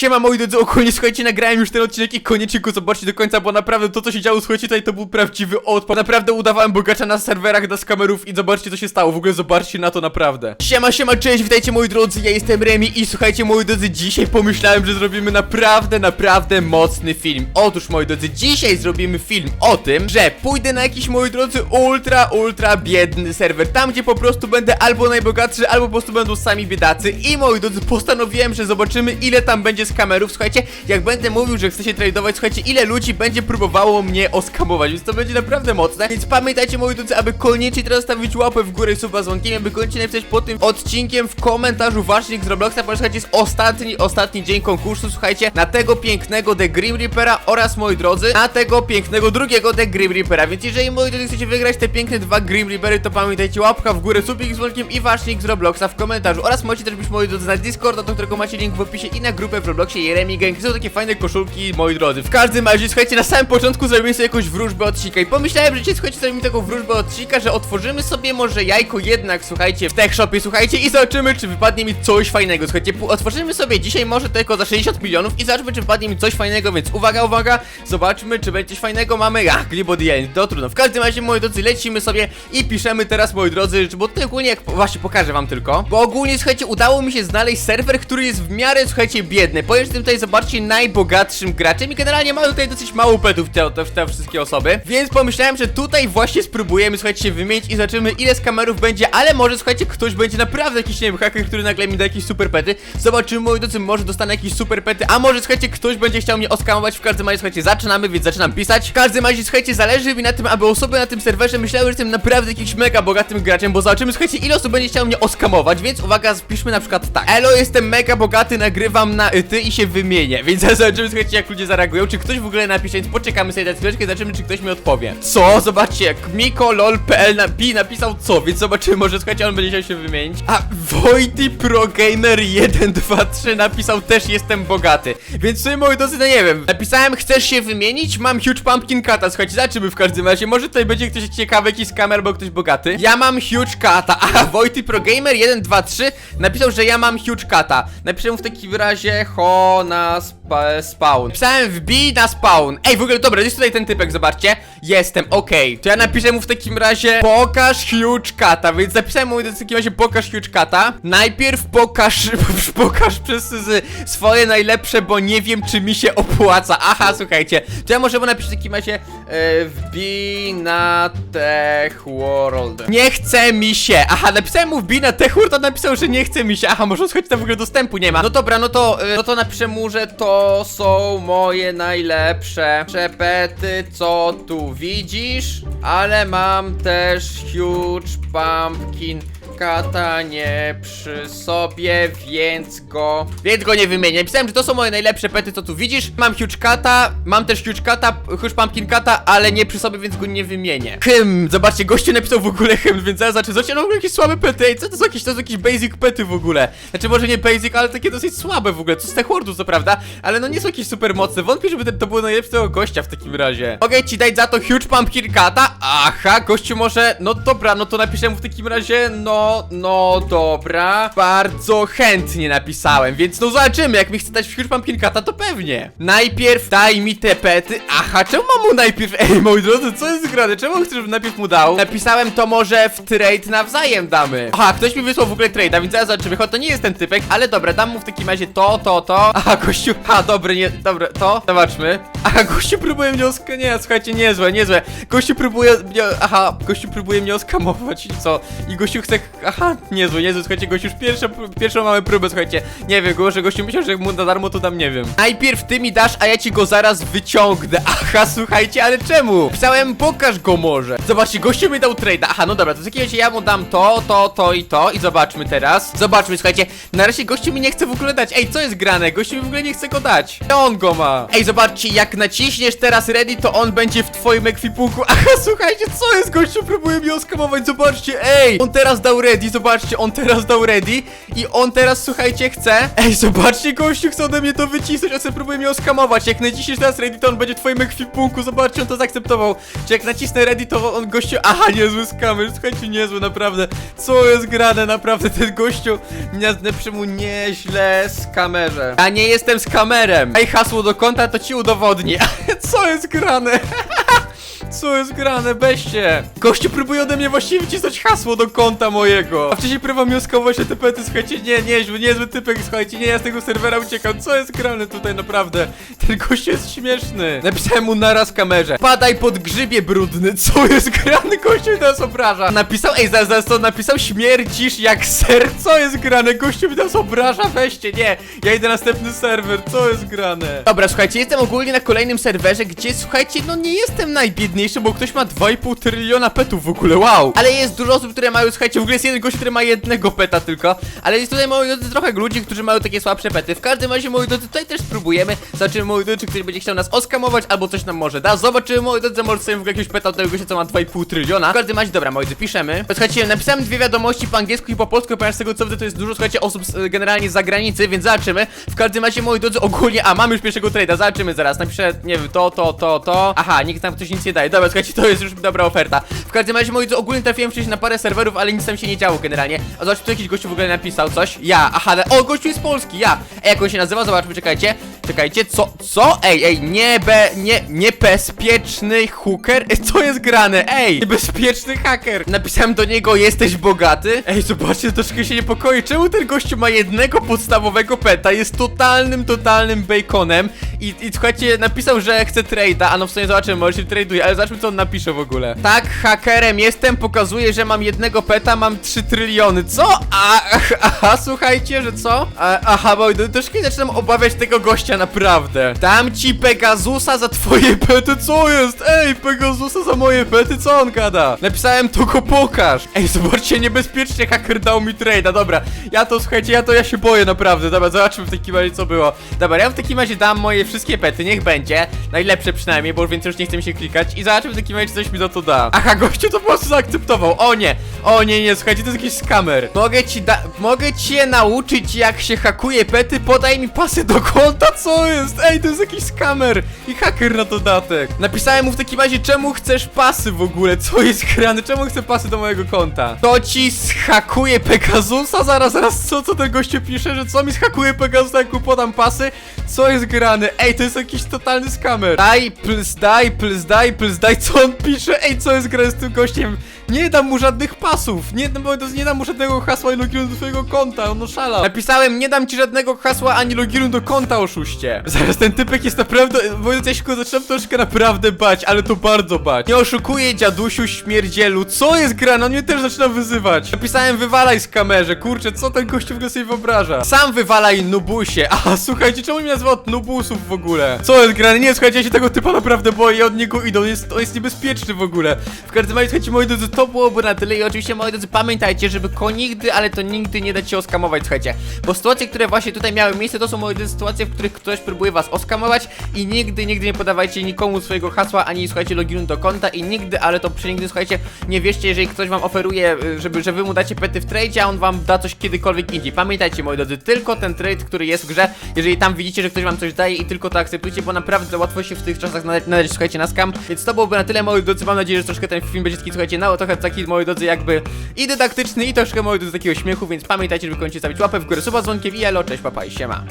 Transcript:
Siema moi drodzy, ogólnie słuchajcie, nagrałem już ten odcinek i koniecznie go zobaczcie do końca, bo naprawdę to co się działo, słuchajcie, tutaj to był prawdziwy odpad. Naprawdę udawałem bogacza na serwerach dla skamerów i zobaczcie co się stało, w ogóle zobaczcie na to naprawdę. Siema, siema, cześć, witajcie moi drodzy, ja jestem Remi i słuchajcie moi drodzy, dzisiaj pomyślałem, że zrobimy naprawdę, naprawdę mocny film. Otóż moi drodzy, dzisiaj zrobimy film o tym, że pójdę na jakiś moi drodzy ultra, ultra biedny serwer, tam gdzie po prostu będę albo najbogatszy, albo po prostu będą sami biedacy i moi drodzy, postanowiłem, że zobaczymy ile tam będzie skamerów, słuchajcie, jak będę mówił, że chcę się tradować, słuchajcie, ile ludzi będzie próbowało mnie oskamować, więc to będzie naprawdę mocne, więc pamiętajcie moi drodzy, aby koniecznie teraz stawić łapę w górę i suba z dzwonkiem, aby koniecznie napisać pod tym odcinkiem w komentarzu ważnych z Robloxa, ponieważ słuchajcie, jest ostatni, ostatni dzień konkursu, słuchajcie, na tego pięknego The Grim Reapera oraz, moi drodzy, na tego pięknego drugiego The Grim Reapera, więc jeżeli, moi drodzy, chcecie wygrać te piękne dwa Grim Reapery, to pamiętajcie, łapka w górę, subik z dzwonkiem i ważnik z Robloxa w komentarzu. Oraz możecie też być, moi drodzy, na Discorda, do którego macie link w opisie i na grupę w Robloxie Jeremy Gang, są takie fajne koszulki, moi drodzy. W każdym razie, słuchajcie, na samym początku zrobimy sobie jakąś wróżbę odcinka. I pomyślałem, że dzisiaj, słuchajcie, zrobimy taką wróżbę odcinka, że otworzymy sobie może jajko jednak, słuchajcie, w tech shopie, słuchajcie, i zobaczymy, czy wypadnie mi coś fajnego, słuchajcie, otworzymy sobie dzisiaj może tylko za 60 milionów i zobaczmy, czy wypadnie mi coś fajnego, więc uwaga, uwaga, zobaczmy, czy będzie coś fajnego, mamy, ach, glibodiel, to trudno, w każdym razie, moi drodzy, lecimy sobie i piszemy teraz, moi drodzy, bo tutaj ogólnie, jak, właśnie pokażę wam tylko, bo ogólnie, słuchajcie, udało mi się znaleźć serwer, który jest w miarę, słuchajcie, biedny, że jestem tutaj, zobaczcie, najbogatszym graczem i generalnie mamy tutaj dosyć mało petów te, te, te wszystkie osoby, więc pomyślałem, że tutaj właśnie spróbujemy, słuchajcie, się wymienić i zobaczymy, ile z kamerów będzie, ale może, słuchajcie, ktoś będzie naprawdę jakiś, nie wiem, haker, który nagle mi da jakieś super pety, zobaczymy, moi drodzy, może dostanę jakieś super pety, a może, słuchajcie, ktoś będzie chciał mnie oskamować, w każdym razie, słuchajcie, zaczynamy, więc zaczynam pisać, w każdym razie, słuchajcie, zależy mi na tym, aby osoby na tym serwerze myślały, że jestem naprawdę jakimś mega bogatym graczem, bo zobaczymy, słuchajcie, ile osób będzie chciał mnie oskamować, więc uwaga, wpiszmy na przykład tak, elo, jestem mega bogaty, nagrywam na y, i się wymienię, więc zobaczymy, słuchajcie, jak ludzie zareagują, czy ktoś w ogóle napisze, więc poczekamy sobie na chwileczkę i zobaczymy, czy ktoś mi odpowie. Co? Zobaczcie, jak mikolol.pl napi napisał co, więc zobaczymy, może, słuchajcie, on będzie chciał się wymienić. A Wojty Pro Gamer 123 napisał też jestem bogaty, więc sobie moi drodzy, no nie wiem, napisałem chcesz się wymienić? Mam huge pumpkin kata, słuchajcie, zobaczymy w każdym razie, może tutaj będzie ktoś ciekawy, jakiś kamer, albo ktoś bogaty. Ja mam huge kata, a Wojty Pro Gamer 123 napisał, że ja mam huge kata. Napiszę mu w takim razie ho na spa spawn. Pisałem wbij na spawn. Ej, w ogóle dobra, jest tutaj ten typek, zobaczcie. Jestem, okej. To ja napiszę mu w takim razie pokaż huge kata, więc napisałem mu w takim razie pokaż huge kata. Najpierw pokaż, pokaż przez swoje najlepsze, bo nie wiem czy mi się opłaca. Aha, słuchajcie. To ja może mu napiszę w takim razie e, wbij na Tech World. Nie chce mi się. Aha, napisałem mu wbij na Tech World, on napisał, że nie chce mi się. Aha, może słuchajcie, tam w ogóle dostępu nie ma. No dobra, no to, e, no to napiszę mu, że to są moje najlepsze przepety, co tu widzisz, ale mam też huge pumpkin kata nie przy sobie, więc go... Więc go nie wymienię. Pisałem, że to są moje najlepsze pety, co tu widzisz. Mam huge kata, mam też huge kata, huge pumpkin kata, ale nie przy sobie, więc go nie wymienię. Hym, zobaczcie, gościu napisał w ogóle hym, więc zaraz zacznę. Zobaczcie, no w ogóle jakieś słabe pety, ej, co to są jakieś, to są jakieś basic pety w ogóle. Znaczy może nie basic, ale takie dosyć słabe w ogóle, co z tych hordów, co prawda, ale no nie są jakieś super mocne. Wątpię, żeby ten, to było najlepsze tego gościa w takim razie. Mogę ci dać za to huge pumpkin kata? Aha, gościu może, no dobra, no to napiszę mu w takim razie, no, no dobra. Bardzo chętnie napisałem, więc no zobaczymy, jak mi chce dać huge pumpkin kata, to pewnie. Najpierw daj mi te pety. Aha, czemu mam mu najpierw, ej, moi drodzy, co jest grane? Czemu chcesz, żebym najpierw mu dał? Napisałem to może w trade nawzajem damy. Aha, ktoś mi wysłał w ogóle trade'a, więc zaraz zobaczymy, choć to nie jest ten typek, ale dobra, dam mu w takim razie to, to, to. Aha, gościu, ha, dobry, nie, dobre, to, zobaczmy. Aha, gościu próbuje mnie osk... Nie, słuchajcie, niezłe, niezłe. Gościu próbuje aha, gościu próbuje mnie oskamować i co? I gościu chce, aha, niezłe, niezłe, słuchajcie, gościu już pierwszą, pierwszą mamy próbę, słuchajcie. Nie wiem, go, że gościu myślał, że mu na darmo to dam, nie wiem. Najpierw ty mi dasz, a ja ci go zaraz wyciągnę. Aha, słuchajcie, ale czemu? Pisałem, pokaż go może. Zobaczcie, gościu mi dał trade'a. Aha, no dobra, to w takim razie ja mu dam to, to, to i to i zobaczmy teraz. Zobaczmy, słuchajcie, na razie gościu mi nie chce w ogóle dać. Ej, co jest grane? Gościu mi w ogóle nie chce go dać. To on go ma. Ej, zobaczcie, jak naciśniesz teraz ready, to on będzie w twoim ekwipunku. Aha, słuchajcie, co jest? Gościu próbuje mnie oskamować, zobaczcie, ej. On teraz dał ready, zobaczcie, on teraz dał ready i on teraz, słuchajcie, chce... Ej, zobaczcie, gościu chce ode mnie to wycisnąć, on sobie próbuje mnie oskamować. Jak naciśniesz teraz ready, to on będzie twoim ekwipunku, zobaczcie, on to zaakceptował. Czy jak nacisnę ready, to on gościu... Aha, niezły skamer, słuchajcie, niezły, naprawdę. Co jest grane, naprawdę, ten gościu... Lepszy mu nieźle z kamerze. Ja nie jestem z kamerem. Ej, hasło do konta, to ci udowodnię. Co jest grane? Co jest grane, weźcie! Gościu próbuje ode mnie właściwie wycisnąć hasło do konta mojego. A wcześniej próbował mi oskamować te pety, słuchajcie, nie, niezły, niezły typek, słuchajcie, nie, ja z tego serwera uciekam. Co jest grane tutaj, naprawdę? Ten jest śmieszny. Napisałem mu naraz kamerze. Padaj pod grzybie brudny, co jest grane? Gościu teraz obraża. Napisał, ej, zaraz, zaraz to napisał, śmierdzisz jak ser, co jest grane? Gościu teraz obraża, weźcie, nie. Ja idę na następny serwer, co jest grane? Dobra, słuchajcie, jestem ogólnie na kolejnym serwerze, gdzie, słuchajcie, no nie jestem najbiedniejszy, bo ktoś ma 2,5 tryliona petów w ogóle, wow. Ale jest dużo osób, które mają, słuchajcie, w ogóle jest jeden gość, który ma jednego peta tylko, ale jest tutaj, moi drodzy, trochę ludzi, którzy mają takie słabsze pety. W każdym razie, moi drodzy, tutaj też spróbujemy. Zobaczymy, moi drodzy, czy ktoś będzie chciał nas oskamować, albo coś nam może da. Zobaczymy, moi drodzy, może sobie w ogóle jakiegoś peta od tego gościa, co ma 2,5 tryliona. W każdym razie, dobra, moi drodzy, piszemy. Słuchajcie, napisałem dwie wiadomości po angielsku i po polsku, ponieważ z tego co widzę, to jest dużo, słuchajcie, osób z, generalnie z zagranicy, więc zobaczymy. W każdym razie, moi drodzy, ogólnie, a mamy już pierwszego trade'a, zobaczymy zaraz. Napiszę, nie wiem, to, to, to, to. Aha, nikt tam ktoś nic nie daje. Dobra, słuchajcie, to jest już dobra oferta. W każdym razie, moi drodzy, ogólnie trafiłem wcześniej na parę serwerów, ale nic tam się nie działo generalnie. A zobaczcie, tu jakiś gościu w ogóle napisał coś. Ja, aha, o, gościu jest polski, ja. Ej, jak on się nazywa? Zobaczmy, czekajcie. Czekajcie, co, co? Ej, ej, niebe, nie, niebezpieczny hooker? Ej, co jest grane? Ej, niebezpieczny haker. Napisałem do niego, jesteś bogaty? Ej, zobaczcie, troszkę się niepokoi. Czemu ten gościu ma jednego podstawowego peta? Jest totalnym, totalnym baconem. I, i słuchajcie, napisał, że chce trade'a, a no w sumie zobaczymy, może się traduje, ale zobaczmy co on napisze w ogóle. Tak, hakerem jestem, pokazuje, że mam jednego peta, mam 3 tryliony. Co? A, aha, słuchajcie, że co? A, aha, bo troszkę zaczynam obawiać tego gościa, naprawdę. Dam ci Pegasusa za twoje pety, co jest? Ej, Pegasusa za moje pety, co on gada? Napisałem, to go pokaż. Ej, zobaczcie, niebezpiecznie haker dał mi trade'a, dobra. Ja to, słuchajcie, ja to, ja się boję, naprawdę. Dobra, zobaczmy w takim razie, co było. Dobra, ja w takim razie dam moje wszystkie pety, niech będzie. Najlepsze przynajmniej, bo więcej już nie chce mi się klikać. I zobaczymy w takim razie, czy coś mi za to da. Aha, gościu to po prostu zaakceptował. O nie, o nie, nie, słuchajcie, to jest jakiś skamer. Mogę ci da... Mogę cię nauczyć, jak się hakuje pety, podaj mi pasy do konta, co jest? Ej, to jest jakiś skamer i haker na dodatek. Napisałem mu w takim razie, czemu chcesz pasy w ogóle? Co jest grane? Czemu chcę pasy do mojego konta? To ci schakuje Pegasusa? Zaraz, zaraz, co, co ten gościu pisze, że co mi schakuje Pegasusa, jak mu podam pasy? Co jest grane? Ej, to jest jakiś totalny skamer. Daj, plus daj, plus daj, plus daj, co on pisze? Ej, co jest grane z tym gościem? Nie dam mu żadnych pasów, nie, no, bo nie dam mu żadnego hasła i loginu do twojego konta, on szala. Napisałem, nie dam ci żadnego hasła ani loginu do konta, oszuście. Zaraz ten typek jest naprawdę, bo ja się go zaczynam troszkę naprawdę bać, ale to bardzo bać. Nie oszukuję dziadusiu śmierdzielu, co jest grane? On mnie też zaczyna wyzywać. Napisałem, wywalaj z kamerze, kurczę, co ten gościu w ogóle sobie wyobraża? Sam wywalaj nubusie. Aha, słuchajcie, czemu mnie nazywa od nubusów w ogóle? Co jest grane? Nie, słuchajcie, ja się tego typa naprawdę boję, od niego on jest, on jest niebezpieczny w ogóle. W każdym razie, słuchajcie, moi drodzy, to byłoby na tyle i oczywiście, moi drodzy, pamiętajcie, żeby ko nigdy, ale to nigdy nie dać się oskamować, słuchajcie. Bo sytuacje, które właśnie tutaj miały miejsce, to są, moi drodzy, sytuacje, w których ktoś próbuje was oskamować i nigdy, nigdy nie podawajcie nikomu swojego hasła, ani, słuchajcie, loginu do konta i nigdy, ale to przenigdy, słuchajcie, nie wierzcie, jeżeli ktoś wam oferuje, y, żeby, że wy mu dacie pety w trade, a on wam da coś kiedykolwiek indziej. Pamiętajcie, moi drodzy, tylko ten trade, który jest w grze, jeżeli tam widzicie, że ktoś wam coś daje i tylko to akceptujcie, bo naprawdę łatwo się w tych czasach nadać, słuchajcie, na scam. Więc to byłoby na tyle, moi drodzy, mam nadzieję, że troszkę ten film będzie taki, słuchajcie, no trochę taki, moi drodzy, jakby i dydaktyczny, i troszkę, moi drodzy, takiego śmiechu, więc pamiętajcie, żeby kończyć stawić łapę w górę, suba z dzwonkiem i elo, cześć, papa i siema.